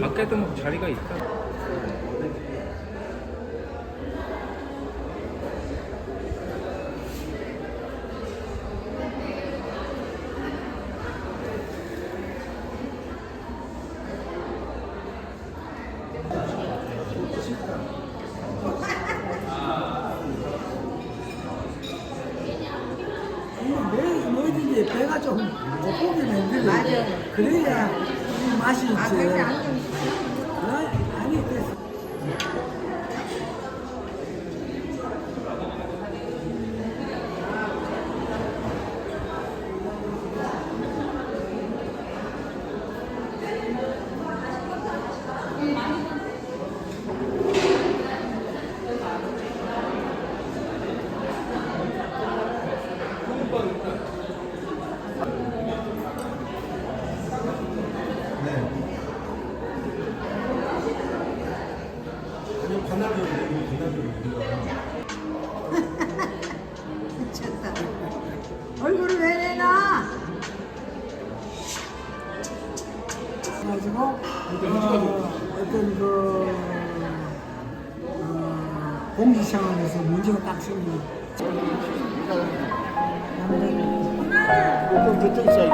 밖에도 뭐 자리가 있다. 배가 좀 만들어. 맞아. 그래야 이 맛이 있지. 아, 아니 됐어. 미 가지고 어, 어떤 그 어, 공기 상황에서 문제가 딱 생기고. 좀 저쪽 사이야.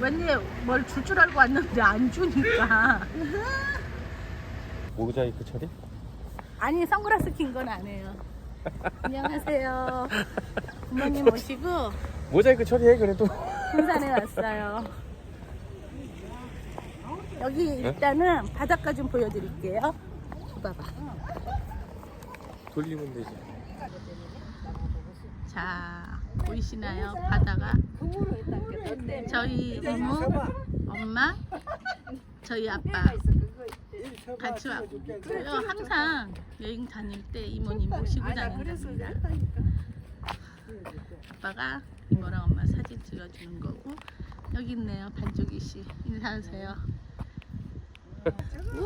웬일 뭘 줄 줄 알고 왔는데 안 주니까. 모자이크 처리? 아니 선글라스 낀건 아니에요. 안녕하세요. 부모님 모시고 모자이크 처리해 그래도. 군산에 왔어요. 여기 일단은 바닷가 좀 보여드릴게요. 봐봐. 돌리면 되지. 자 보이시나요? 바다가? 저희 이모 엄마 저희 아빠 같이 왔고요. 항상 여행 다닐 때 이모님 모시고 다닌답니다. 아빠가 이모랑 엄마 사진 찍어주는 거고 여기 있네요 반쪽이 씨. 인사하세요. 오!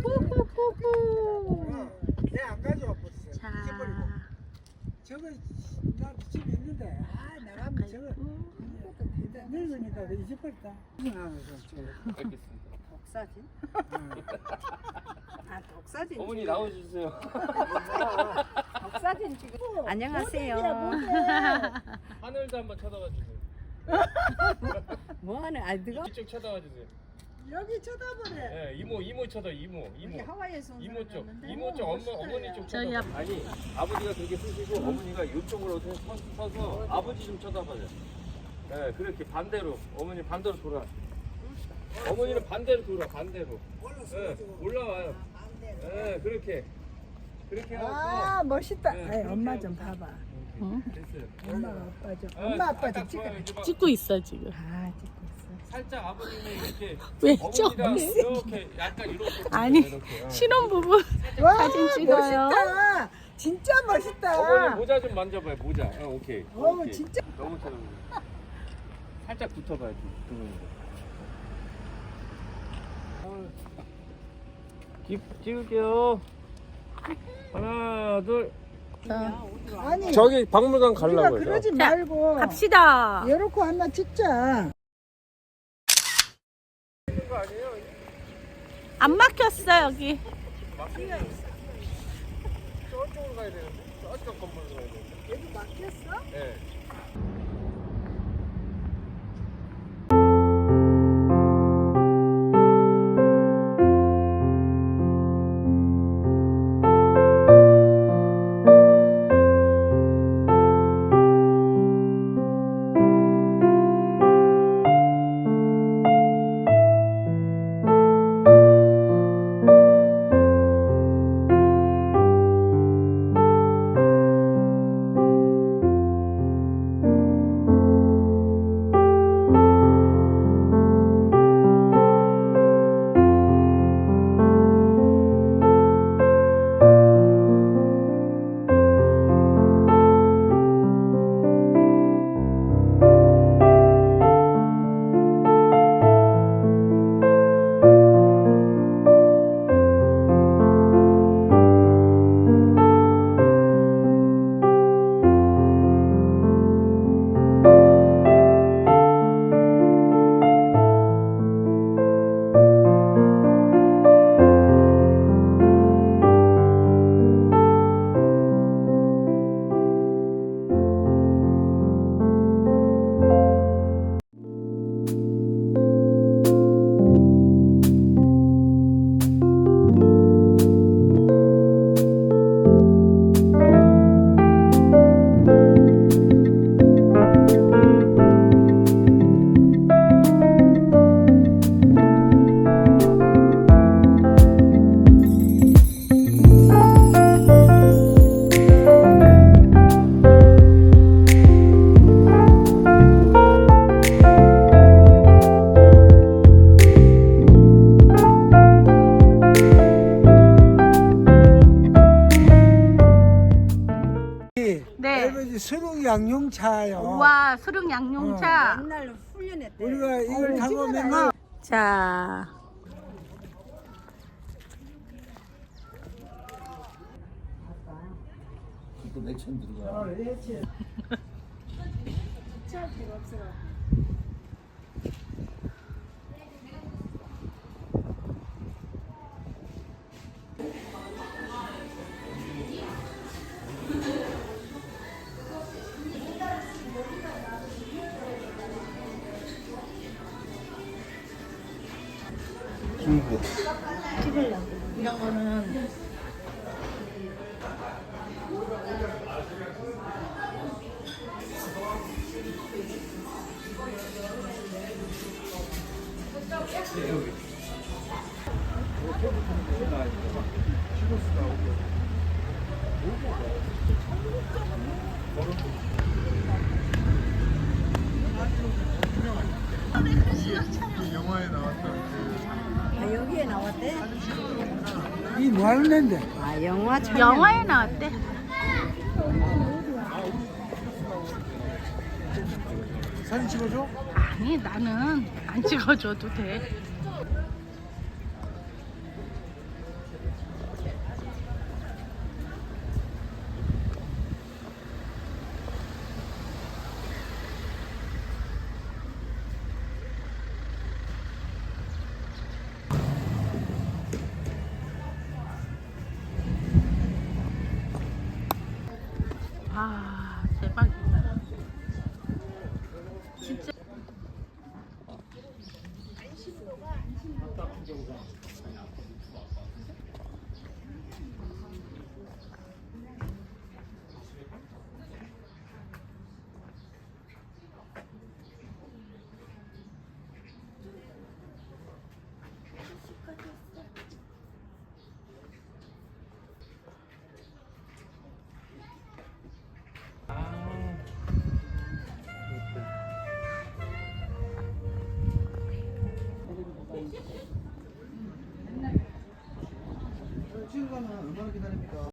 후후후후 내안. 자 저거 나 집에 있는데 아 나가면 저거 늙으니까 그 잊어버렸다. 알겠습니다. 독사진? 아 독사진. 어머니 나와주세요. 독사진 지금. 안녕하세요. 하늘도 한번 쳐다봐 주세요. 뭐하는 아 누가? 이쪽 쳐다봐 주세요. 여기 쳐다보네. 예, 이모 이모 쳐다 이모 이모. 하와이에서 온 이모 쪽. 이모 쪽, 엄마, 어머니 쪽 저희 쳐다봐. 아니, 아버지가 그렇게 쓰시고 어머니가 이쪽으로 서, 서 서 아버지 좀 쳐다봐요. 네, 그렇게 반대로, 어머니 반대로 돌아. 어머니는 반대로 돌아, 반대로. 네, 올라와요. 네, 그렇게. 그렇게 하고. 아 멋있다. 네, 아이, 엄마 하고. 좀 봐봐. 응? 됐어요. 엄마 아빠 좀. 아, 엄마 아빠 좀 찍어. 찍고 있어 지금 아 찍고 있어. 살짝 아버님이 이렇게 왜 어머니랑 저 이렇게 약간 이렇게 아니, 이렇게. 어. 신혼부부 와 사진 찍어요. 멋있다. 진짜 멋있다. 어머니 모자 좀 만져봐요 모자 어, 오케이 어우, 오케이. 진짜. 너무 잘 살짝 붙어봐요 두, 분이 찍, 찍을게요 하나 둘. 아니 저기 박물관 우리가 가려고요 그러지 자, 말고. 갑시다. 이렇게 하나 찍자. 안 막혔어 여기. 저쪽으로 가야 되는데? 저쪽 건물로 가야 되는데? 여기 막혔어? 네. 수륙 양용차요. 우와 수륙 양용차. 옛날로 훈련했대. 우리가 이걸 어, 타고 찍어놔요. 맨날 자. 또 내천 들어가. 중국. 이런 거는 이 뭐하는 데인데? 아, 영화 촬영. 영화에 나왔대. 사진 찍어줘? 아니 나는 안 찍어줘도 돼. 얼마나 기다립니까?